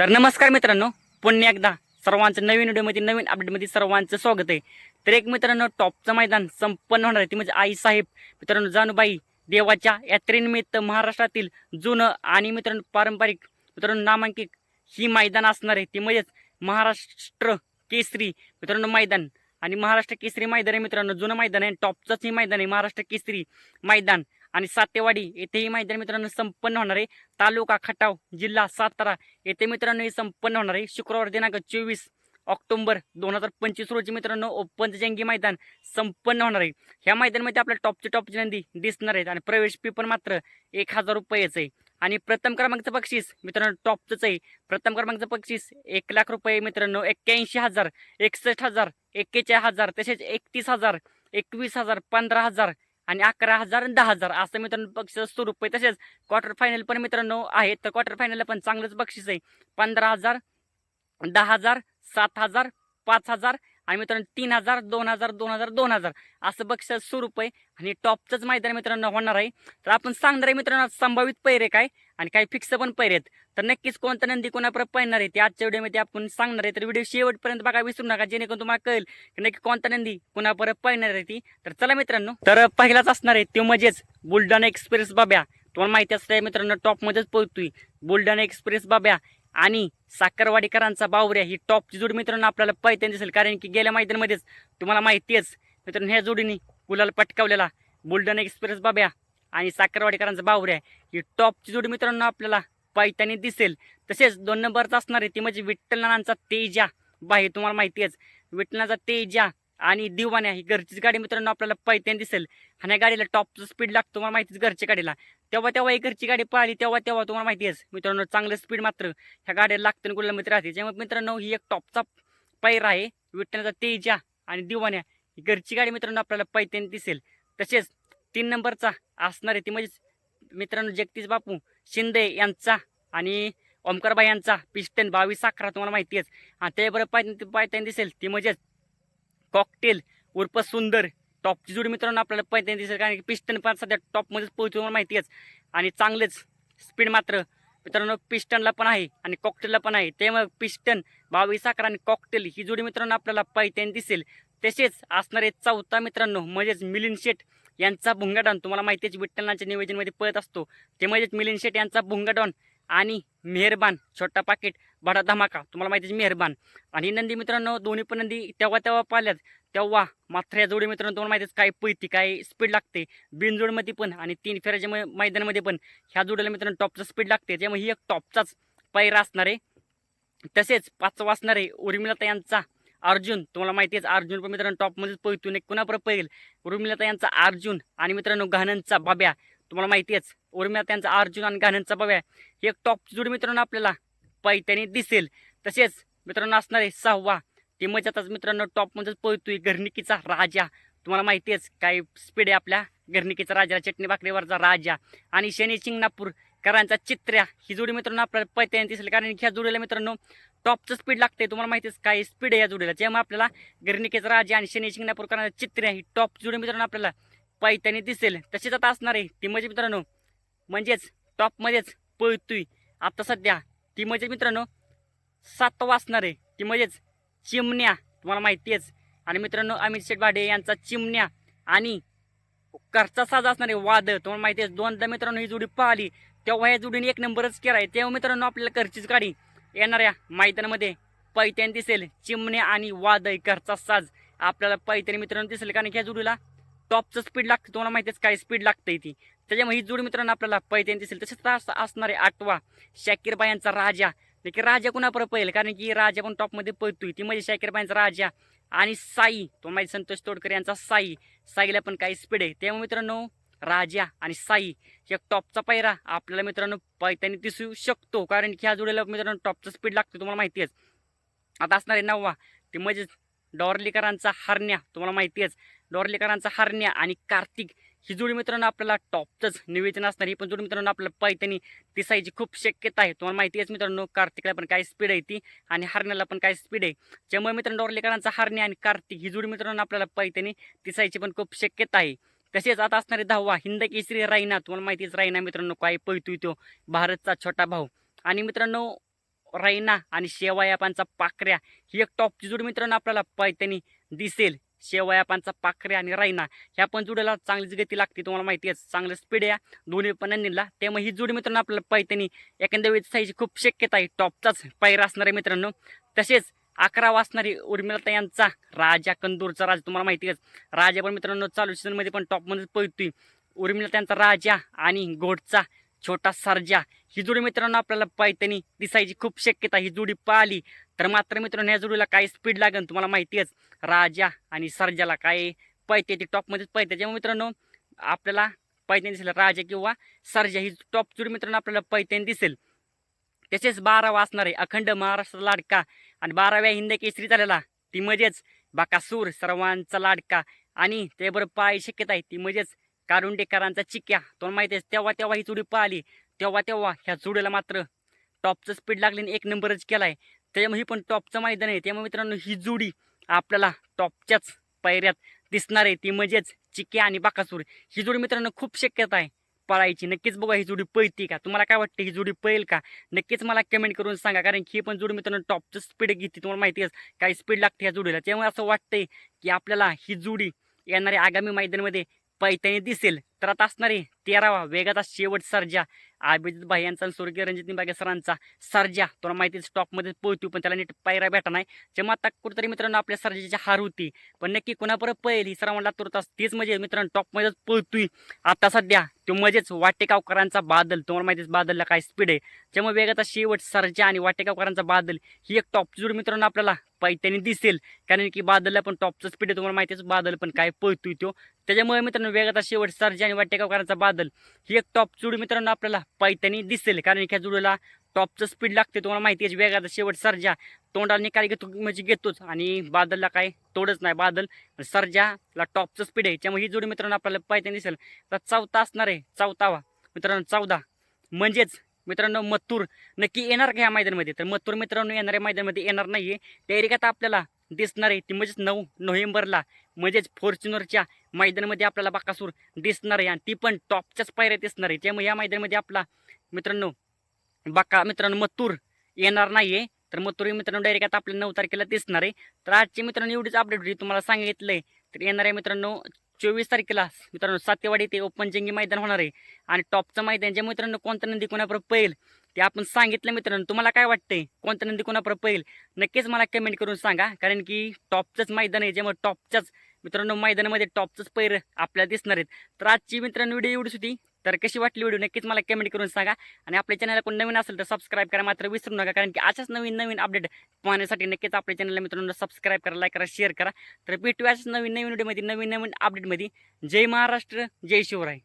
तर नमस्कार मित्रांनो पुन्हा एकदा सर्वांचं नवीन व्हिडिओमध्ये नवीन अपडेटमध्ये सर्वांचं स्वागत आहे. तर एक मित्रांनो टॉपचं मैदान संपन्न होणार आहे. ती म्हणजे आई साहेब मित्रांनो जानूबाई देवाच्या यात्रेनिमित्त महाराष्ट्रातील जुनं आणि मित्रांनो पारंपरिक मित्रांनो नामांकित ही मैदान असणार आहे. ती म्हणजेच महाराष्ट्र केसरी मित्रांनो मैदान. आणि महाराष्ट्र केसरी मैदान आहे मित्रांनो जुनं मैदान आहे टॉपचंच हे मैदान आहे महाराष्ट्र केसरी मैदान. आणि सातेवाडी येथेही मैदान मित्रांनो संपन्न होणार आहे. तालुका खटाव जिल्हा सातारा येथे मित्रांनो हे संपन्न होणार आहे. शुक्रवार दिनांक चोवीस ऑक्टोबर दोन हजार पंचवीस रोजी मित्रांनो ओपन जंगी मैदान संपन्न होणार आहे. ह्या मैदानामध्ये आपल्या टॉपची टॉपची नंदी दिसणार आहेत आणि प्रवेश फी पण मात्र एक हजार रुपयेच आहे. आणि प्रथम क्रमांकाचं बक्षीस मित्रांनो टॉपचंच आहे. प्रथम क्रमांकाचं बक्षीस एक लाख रुपये मित्रांनो एक्क्याऐंशी हजार एकसष्ट हजार एक्केचाळीस हजार तसेच एकतीस हजार एकवीस हजार पंधरा हजार आणि अकरा हजार आणि दहा हजार. असं मित्रांनो बक्षीस स्वरूप आहे. तसेच क्वार्टर फायनल पण मित्रांनो आहे. तर क्वार्टर फायनलला पण चांगलंच बक्षीस आहे. पंधरा हजार दहा हजार सात हजार पाच हजार आणि मित्रांनो तीन हजार दोन हजार दोन हजार दोन हजार. असं बक्षीस स्वरूप आहे आणि टॉपचंच मैदान मित्रांनो होणार आहे. तर आपण सांगणार आहे मित्रांनो संभावित पैरे काय आणि काही फिक्स पण पैरे आहेत. तर नक्कीच कोणत्या नंदी कोणापर्यंत पळणार आहे ते आजच्या व्हिडिओमध्ये आपण सांगणार आहे. तर व्हिडिओ शेवटपर्यंत बघा विसरू नका. जेणेकरून तुम्हाला कळेल की नक्की कोणता नंदी कोणापर्यंत पळणार आहे ती. तर चला मित्रांनो. तर पहिलाच असणार आहे तो म्हणजेच बुलढाणा एक्सप्रेस बाब्या. तुम्हाला माहिती असतं मित्रांनो टॉपमध्येच पोहोचतोय बुलढाणा एक्सप्रेस बाब्या. आणि साखरवाडीकरांचा बावऱ्या ही टॉपची जोडी मित्रांनो आपल्याला पैत्यान दिसेल. कारण की गेल्या मैदानामध्येच तुम्हाला माहिती आहेच मित्रांनो ह्या जोडीने गुलाल पटकावलेला बुलढाणा एक्सप्रेस बाब्या आणि साखरवाडीकरांचा बावऱ्या ही टॉपची जोडी मित्रांनो आपल्याला पैतानी दिसेल. तसेच दोन नंबरचा असणार आहे ती म्हणजे विठ्ठलनानांचा तेजा. बाहे तुम्हाला माहिती आहेच विठ्ठलनाचा तेजा आणि दिवाण्या ही घरचीच गाडी मित्रांनो आपल्याला पैत्यान दिसेल. आणि या गाडीला टॉपचं स्पीड लागतो तुम्हाला माहितीच घरच्या गाडीला. तेव्हा तेव्हा एक घरची गाडी पळाली तेव्हा तेव्हा तुम्हाला माहिती आहेच मित्रांनो चांगलं स्पीड मात्र ह्या गाडीला लागतं आणि मित्र राहते. त्यामुळे मित्रांनो ही एक टॉपचा पैर आहे. विठ्ठलाचा तेजा आणि दिवाण्या ही घरची गाडी मित्रांनो आपल्याला पैत्याने दिसेल. तसेच तीन नंबरचा असणार आहे ती म्हणजेच मित्रांनो जगदीश बापू शिंदे यांचा आणि ओमकारबाई यांचा. पिस्टन बावीस अकरा तुम्हाला माहिती आहेच आणि त्याबरोबर पाय पायत्याने दिसेल ती म्हणजेच कॉकटेल उर्फ सुंदर. टॉपची जोडी मित्रांनो आपल्याला पैत्याने दिसेल कारण की पिस्टन पण सध्या टॉपमध्येच पोहोचतो तुम्हाला माहिती आहेच. आणि चांगलेच स्पीड मात्र. मित्रांनो पिस्टनला पण आहे आणि कॉकटेलला पण आहे. त्यामुळे पिस्टन बावीस अकरा आणि कॉकटेल ही जोडी मित्रांनो आपल्याला पैत्याने दिसेल. तसेच असणारे चौथा मित्रांनो म्हणजेच मिलिंद शेठ यांचा भुंगाडॉन तुम्हाला माहिती आहे विठ्ठलांच्या निवेदनमध्ये पळत असतो. ते म्हणजेच मिलिंद शेठ यांचा भुंगाडॉन आणि मेहरबान छोटा पाकिट बडा धमाका. तुम्हाला माहिती मेहरबान. आणि नंदी मित्रांनो दोन्ही पण नंदी तेव्हा तेव्हा पाहिल्यात. तेव्हा मात्र या जोडी मित्रांनो तुम्हाला माहितीच काय पैती काय स्पीड लागते. बिनजोडमध्ये पण आणि तीन फेऱ्याच्या मैदानामध्ये पण ह्या जोडीला मित्रांनो टॉपचं स्पीड लागते. त्यामुळे ही एक टॉपचाच पैरा असणार आहे. तसेच पाचवा असणार आहे उर्मिलता यांचा अर्जुन. तुम्हाला माहिती आहे अर्जुन पण मित्रांनो टॉपमध्येच पैतून एक कुणापर पळेल? उर्मिलता यांचा अर्जुन आणि मित्रांनो घाणनचा बाब्या. तुम्हाला माहिती आहेच उर्मिला त्यांचा अर्जुन आणि गाण्यांचा बाब्या. हे एक टॉप जोडी मित्रांनो आपल्याला पैत्याने दिसेल. तसेच मित्रांनो असणार आहे सहावा ते आताच मित्रांनो टॉपमध्येच पळतोय घरणिकीचा राजा. तुम्हाला माहिती आहेच काय स्पीड आहे आपल्या घरणिकीचा राजा चटणी भाकरीवरचा राजा. आणि शनी शिंगणापूर करांचा चित्र्या. ही जोडी मित्रांनो आपल्याला पैत्याने दिसेल कारण की ह्या जोडीला मित्रांनो टॉपचं स्पीड लागते तुम्हाला माहितीच काय स्पीड आहे या जोडीला. त्यामुळे आपल्याला घरणिकेचा राजा आणि शनी शिंगणापूर करांचा चित्र्या ही टॉप जोडी मित्रांनो आपल्याला पैत्याने दिसेल. तसेच आता असणार आहे ती म्हणजे मित्रांनो म्हणजेच टॉपमध्येच पळतोय. आता सध्या ती म्हणजे मित्रांनो सात असणार आहे ती म्हणजेच चिमण्या. तुम्हाला माहिती आहेच. आणि मित्रांनो अमित शेठ भाडे यांचा चिमण्या आणि घरचा साज असणार आहे वाद. तुम्हाला माहिती आहे दोनदा मित्रांनो ही जोडी पाहिली. तेव्हा या जोडीने एक नंबरच केला आहे. तेव्हा मित्रांनो आपल्याला घरचीच गाडी येणाऱ्या मैदानामध्ये. पैत्याने दिसेल चिमण्या आणि वाद घरचा साज. आपल्याला पैत्याने मित्रांनो दिसेल कारण की या जोडीला टॉपचं स्पीड लागतं तुम्हाला माहिती आहे काय स्पीड लागते ती. त्याच्यामुळे ही जोड मित्रांनो आपल्याला पैत्याने दिसेल. तसेच असणारे असणार आहे आठवा शाकीरबाई यांचा राजा. की राजा कुणापर पळेल? कारण की राजा पण टॉपमध्ये पळतोय. ती म्हणजे शाकीरबाईंचा राजा आणि साई. तो माहिती संतोष तोडकर यांचा साई. साईला पण काही स्पीड आहे. त्यामुळे मित्रांनो राजा आणि साई या टॉपचा पैरा आपल्याला मित्रांनो पैत्याने दिसू शकतो. कारण की ह्या जोडीला मित्रांनो टॉपचा स्पीड लागतो तुम्हाला माहिती आहे आता असणार आहे नववा. ते म्हणजे डॉर्लीकरांचा हरण्या तुम्हाला माहिती आहेच डॉर्लीकरांचा हरण्या आणि कार्तिक ही जोडी मित्रांनो आपल्याला टॉपचंच निवेदन असणार. ही पण जोडी मित्रांनो आपल्याला पैत्यानी दिसायची खूप शक्यता आहे. तुम्हाला माहिती आहेच मित्रांनो कार्तिकला पण काय स्पीड आहे ती आणि हरण्याला पण काय स्पीड आहे. त्यामुळे मित्रांनो डॉर्लीकरांचा हरण्या आणि कार्तिक ही जोडी मित्रांनो आपल्याला पैत्यानी दिसायची पण खूप शक्यता आहे. तसेच आता असणारे दहावा हिंद केसरी रायना तुम्हाला माहितीच रायना मित्रांनो काय पळतोय तो भारतचा छोटा भाऊ. आणि मित्रांनो रैना आणि शेवायापांचा पाकऱ्या ही एक टॉपची जोडी मित्रांनो आपल्याला पैठणी दिसेल. शेवयापांचा पाखऱ्या आणि रायना ह्या पण जोडीला चांगलीच गती लागते तुम्हाला माहिती आहे. चांगलं स्पीड आहे. दोन्ही पण नंदीला त्यामुळे ही जोडी मित्रांनो आपल्याला पैठणी एखाद्या वेळेस जायची खूप शक्यता आहे. टॉपचाच पायरा असणारे मित्रांनो. तसेच अकरा वाचणारी उर्मिलता यांचा राजा कंदूरचा राजा तुम्हाला माहिती आहे. राजा पण मित्रांनो चालू सीझनमध्ये पण टॉपमध्येच पळतोय. उर्मिलता यांचा राजा आणि घोडचा छोटा सर्जा. ही जोडी मित्रांनो आपल्याला पैठणी दिसायची खूप शक्यता ही जोडी पाहिली तर मात्र मित्रांनो या जोडीला काय स्पीड लागेल तुम्हाला माहितीच. राजा आणि सर्जाला काय पळते ती टॉपमध्येच पळते त्यामुळे मित्रांनो आपल्याला पैठणी दिसेल राजा किंवा सर्जा. ही टॉप जोडी मित्रांनो आपल्याला पैठणी दिसेल. तसेच बारा वाचणार आहे अखंड महाराष्ट्र लाडका आणि बाराव्या हिंद केसरी झालेला ती मजेच बाकासूर सर्वांचा लाडका. आणि त्याबरोबर पाय शक्यता आहे ती मजेच कारुंडेकरांचा चिक्या. तुम्हाला माहिती आहे तेव्हा तेव्हा ही चुडी पाहिली. तेव्हा तेव्हा ह्या चुडीला मात्र टॉपचं स्पीड लागले आणि एक नंबरच केला आहे त्याच्यामुळे ही पण टॉपचं मैदान आहे. त्यामुळे मित्रांनो ही जोडी आपल्याला टॉपच्याच पायऱ्यात दिसणार आहे. ती म्हणजेच चिक्या आणि बाकासूर. ही जोडी मित्रांनो खूप शक्यता आहे पळायची. नक्कीच बघा ही जोडी पळती का? तुम्हाला काय वाटतं ही जोडी पळेल का? नक्कीच मला कमेंट करून सांगा. कारण की ही पण जोडी मित्रांनो टॉपचं स्पीड घेते. तुम्हाला माहिती आहे काय स्पीड लागते या जोडीला. त्यामुळे असं वाटतंय की आपल्याला ही जोडी येणाऱ्या आगामी मैदानामध्ये पैठणी दिसेल सत्रात असणारे तेरावा वेगाचा शेवट सर्जा. अभिजित भाई यांचा आणि स्वर्गीय रणजित निंबागे सरांचा सर्जा. तुला माहितीच टॉपमध्ये पोहतो पण त्याला नीट पायरा भेटा नाही. जेव्हा आता कुठेतरी मित्रांनो आपल्या सर्जाची हार होती पण नक्की कोणापर्यंत पळेल ही सर्वांना तुरतास तीच म्हणजे मित्रांनो टॉपमध्येच पळतोय. आता सध्या तो म्हणजेच वाटेगावकरांचा बादल. तुम्हाला माहितीच बादलला काय स्पीड आहे. त्यामुळे वेगाचा शेवट सर्जा आणि वाटेगावकरांचा बादल ही एक टॉप जोड मित्रांनो आपल्याला पैठणी दिसेल. कारण की बादलला पण टॉपचं स्पीड आहे. तुम्हाला माहितीच बादल पण काय पळतोय तो. त्याच्यामुळे मित्रांनो वेगाचा शेवट सर्जा आणि वाटेगावकरांचा बादल? ही एक टॉप जोडी मित्रांनो आपल्याला पैठणी दिसेल. कारण की ह्या जोडीला टॉपचं स्पीड लागते तुम्हाला माहिती आहे वेगाचा शेवट सर्जा. तोंडाला निकाल घेतो म्हणजे घेतोच. आणि बादलला काय? तोडच नाही बादल. सर्जाला टॉपचं स्पीड आहे. त्यामुळे ही जोडी मित्रांनो आपल्याला पैठणी दिसेल. तर चौथा असणार आहे चौथावा. मित्रांनो चौदा. म्हणजेच मित्रांनो मथुर नक्की येणार का ह्या मैदानामध्ये? तर मथुर मित्रांनो येणाऱ्या मैदानामध्ये येणार नाहीये. तयारी आता आपल्याला दिसणार आहे. ती म्हणजेच नऊ नोव्हेंबरला म्हणजेच फॉर्च्युनरच्या मैदानामध्ये आपल्याला बाकासूर दिसणार आहे. आणि ती पण टॉपच्याच पायऱ्या दिसणार आहे. त्यामुळे या मैदानामध्ये आपला मित्रांनो बाका मित्रांनो मत्तूर येणार नाहीये. तर मथुर हे मित्रांनो डायरेक्ट आता आपल्या नऊ तारखेला दिसणार आहे. तर आजची मित्रांनो एवढीच अपडेट होती. तुम्हाला सांगितलंय. तर येणार आहे मित्रांनो चोवीस तारखेला. मित्रांनो सातेवाडी ते ओपन जंगी मैदान होणार आहे. आणि टॉपचं मैदान जे मित्रांनो कोणता नंदी कोणाबरोबर पळेल ते आपण सांगितलं मित्रांनो. तुम्हाला काय वाटतंय? कोणत्या नंदी कोणापर्यंत पहिल नक्कीच मला कमेंट करून सांगा. कारण की टॉपचंच मैदान आहे ज्यामुळे टॉपच्याच मित्रांनो मैदानामध्ये टॉपचंच पैर आपल्याला दिसणार आहेत. तर आजची मित्रांनो व्हिडिओ एवढीच होती. तर कशी वाटली व्हिडिओ नक्कीच मला कमेंट करून सांगा. आणि आपल्या चॅनलला कोण नवीन असेल तर सबस्क्राईब करा. मात्र विसरू नका कारण की अशाच नवीन नवीन अपडेट पाहण्यासाठी नक्कीच आपल्या चॅनलला मित्रांनो सबस्क्राईब करा लाईक करा शेअर करा. तर भेटूया अशाच नवीन नवीन व्हिडिओमध्ये नवीन नवीन अपडेटमध्ये जय महाराष्ट्र जय शिवराय.